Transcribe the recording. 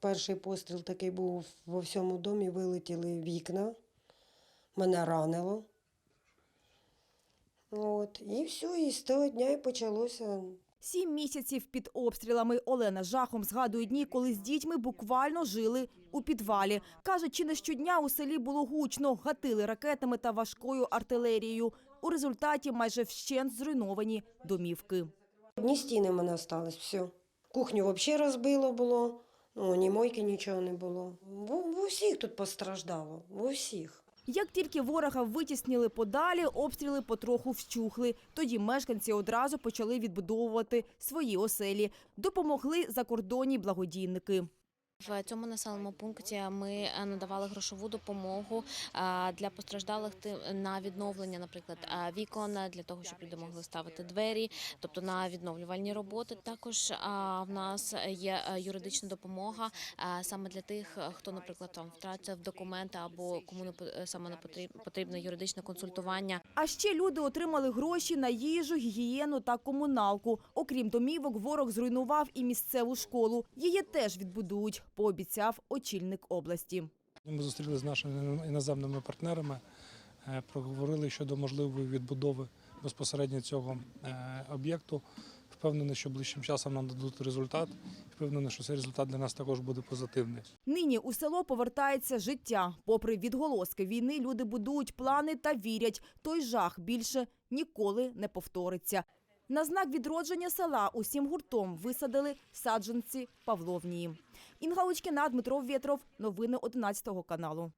перший постріл такий був во всьому домі, вилетіли вікна, мене ранило. От, і все, і з того дня і почалося. Сім місяців під обстрілами Олена жахом згадує дні, коли з дітьми буквально жили у підвалі. Каже, чи не щодня у селі було гучно, гатили ракетами та важкою артилерією. У результаті майже вщент зруйновані домівки. Одні стіни в мене осталось, все. Кухню взагалі розбило було, ну, ні мойки, нічого не було. В, усіх тут постраждало, в усіх. Як тільки ворога витіснили подалі, обстріли потроху вщухли. Тоді мешканці одразу почали відбудовувати свої оселі. Допомогли закордонні благодійники. В цьому населеному пункті ми е, надавали грошову допомогу е, для постраждалих на відновлення, наприклад, е, вікон для того, щоб люди могли ставити двері, тобто на відновлювальні роботи. Також в нас є юридична допомога саме для тих, хто, наприклад, там втратив документи або кому не саме не потрібне юридичне консультування. А ще люди отримали гроші на їжу, гігієну та комуналку. Окрім домівок, ворог зруйнував і місцеву школу. Її теж відбудують, пообіцяв очільник області. Ми зустрілися з нашими іноземними партнерами, е, проговорили щодо можливої відбудови безпосередньо цього е, об'єкту. Впевнений, що ближчим часом нам дадуть результат. Впевнений, що цей результат для нас також буде позитивний. Нині у село повертається життя. Попри відголоски війни, люди будують плани та вірять, той жах більше ніколи не повториться. На знак відродження села усім гуртом висадили саджанці Павловнії. Інга Лучкіна, Дмитро Вєтров. Новини 11 каналу.